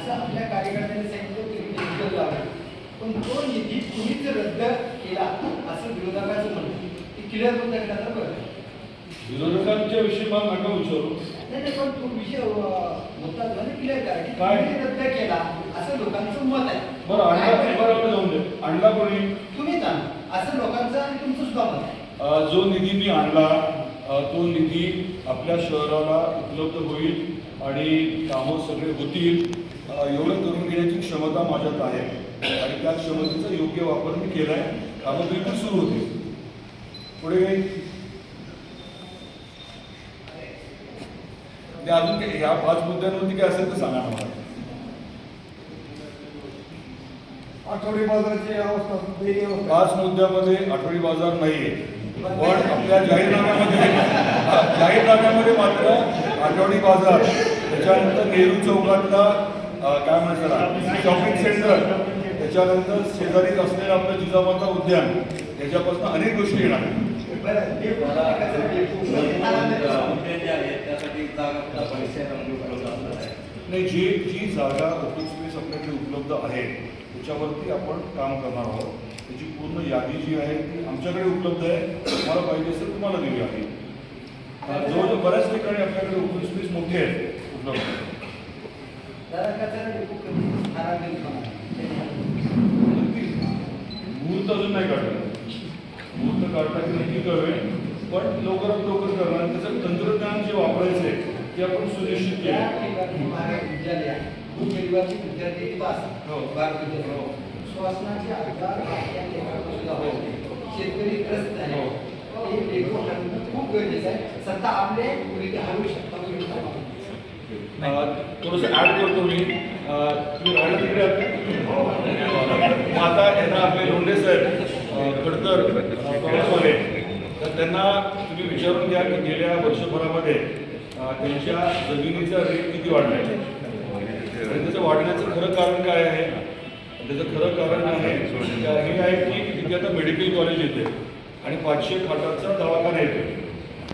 असं आपल्या कार्यकर्त्यांनी सांगितलं की निधी लावला पण तो निधी तुम्हीच रद्द केला असं विरोधकाचं म्हणतो ते क्लिअर होऊन टाकला बरं. विरोधकांच्या विषयी मला नका विचारू. नाही नाही पण तो विषय मुद्दा म्हणजे क्लिअर करा की काय? तुम्ही रद्द केला असं लोकांचं मत आहे. बरं अंडा पेपरावर जाऊन दे. आणला कोणी? तुम्हीच आणा असं लोकांचं आणि तुमचं सुद्धा मत आहे. जो निधी मी आणला तो निधी आपल्या शहराला उपलब्ध होईल. आणि कामं सगळे होतील. एवढं करून घेण्याची क्षमता माझ्यात आहे. आणि त्या क्षमतेचा योग्य वापर मी केला आहे कामं बिलकुल सुरू होतील. पुढे अजून ह्या पाच मुद्द्यांवरती काय असेल तर सांगा मला. आठवडी बाजाराची अवस्था पाच मुद्द्यामध्ये आठवडी बाजार नाहीये. पण आपल्या जाहीरनाम्यामध्ये जाहीरनाम्यामध्ये मात्र आठवडी बाजार त्याच्यानंतर नेहरू चौकातला काय म्हणतात शॉपिंग सेंटर त्याच्यानंतर शेजारीच असलेलं आपलं जिजामाता उद्यान त्याच्यापासून अनेक गोष्टी येणार. जे त्यासाठी नाही जी जी जागा ओपन स्पेस आपल्याकडे उपलब्ध आहे त्याच्यावरती आपण काम करणार आहोत. त्याची पूर्ण यादी जी आहे ती आमच्याकडे उपलब्ध आहे. तुम्हाला पाहिजे असेल तुम्हाला दिली आहे. जवळजवळ बऱ्याच ठिकाणी आपल्याकडे ओपन स्पेस मोठे आहेत. मुहूर्त अजून नाही काढलं मुहूर्त काढता की नक्की करूया पण लवकरात लवकर करणार त्याचं तंत्रज्ञान जे वापरायचं आहे ते आपण सुनिश्चित केलं. हो. विद्यालय. श्वासनाचे आजार. शेतकरी ग्रस्त आहे हे डेपो हलवणं खूप गरजेचं आहे. सत्ता आपले मुली हलवू शकता मुली थोडंसं ऍड करतो मी. तुम्ही राहायला तिकडे? आता यांना आपले लोंढे साहेब खडतर अ, प्रवासवाले तर त्यांना तुम्ही विचारून घ्या की गेल्या वर्षभरामध्ये त्यांच्या जमिनीचा रेट किती वाढला आहे आणि त्याचं वाढण्याचं खरं कारण काय आहे? त्याचं खरं कारण आहे हे आहे की तिथे आता मेडिकल कॉलेज येते. आणि पाचशे खाटाचा दवाखाना येतो.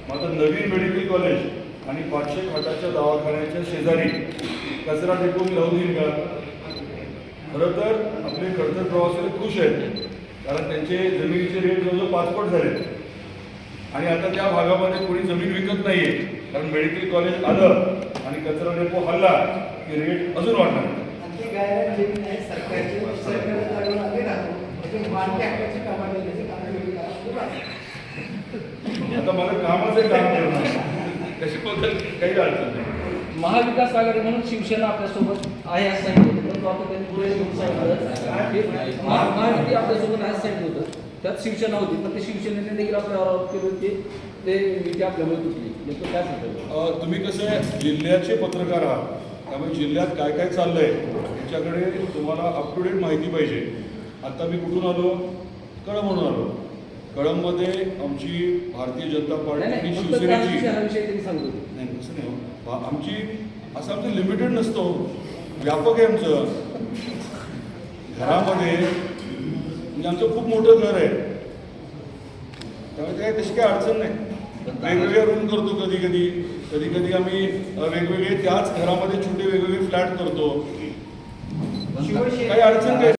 मग आता नवीन मेडिकल कॉलेज आणि पाचशे खाटाच्या दवाखान्याच्या शेजारी कचरा डेपो मी येईल का? खरं तर आपले खडतर प्रवासी खुश आहेत कारण त्यांचे जमिनीचे रेट जवळजवळ पाचपट झाले. आणि आता त्या भागामध्ये कोणी जमीन विकत नाहीये कारण मेडिकल कॉलेज आलं आणि कचरा डेपो हल्ला की रेट अजून वाढणार आणि ते गायला जमीन आहे सरकारची सरकारला जागेवर आले राहतो त्याचे मानवी हक्काची कामं त्याचे कामं वेगळी कामं सुरू असतात. आता कामाचे काम त्याची पद्धत काही अडचण नाही. महाविकास आघाडी म्हणून शिवसेना आपल्यासोबत आहे असं सांगितलं होतं. परंतु आता त्यांनी पुढे येऊन सांगितलं. महायुती आपल्यासोबत आहे असं सांगितलं होतं. त्यात शिवसेना होती पण ते शिवसेनेने देखील आपल्यावर आरोप केले होते. ते युती आपल्यामुळे तुटली. नेमकं काय सांगतो तुम्ही कसं आहे जिल्ह्याचे पत्रकार आहात. त्यामुळे जिल्ह्यात काय काय चाललंय याच्याकडे तुम्हाला अप टू डेट माहिती पाहिजे. आता मी कुठून आलो? कळंबवरून आलो. कळंबमध्ये आमची भारतीय जनता पार्टी आणि शिवसेनेची. नाही तसं नाही हो. आमची असं आमचं लिमिटेड नसतो व्यापक आहे आमचं. घरामध्ये म्हणजे आमचं खूप मोठं घर आहे. त्यामुळे काय तशी काही अडचण नाही. वेगवेगळे रूम करतो कधी कधी. कधी कधी आम्ही अ, वेगवेगळे त्याच घरामध्ये छोटे वेगवेगळे फ्लॅट करतो. काही अडचण काही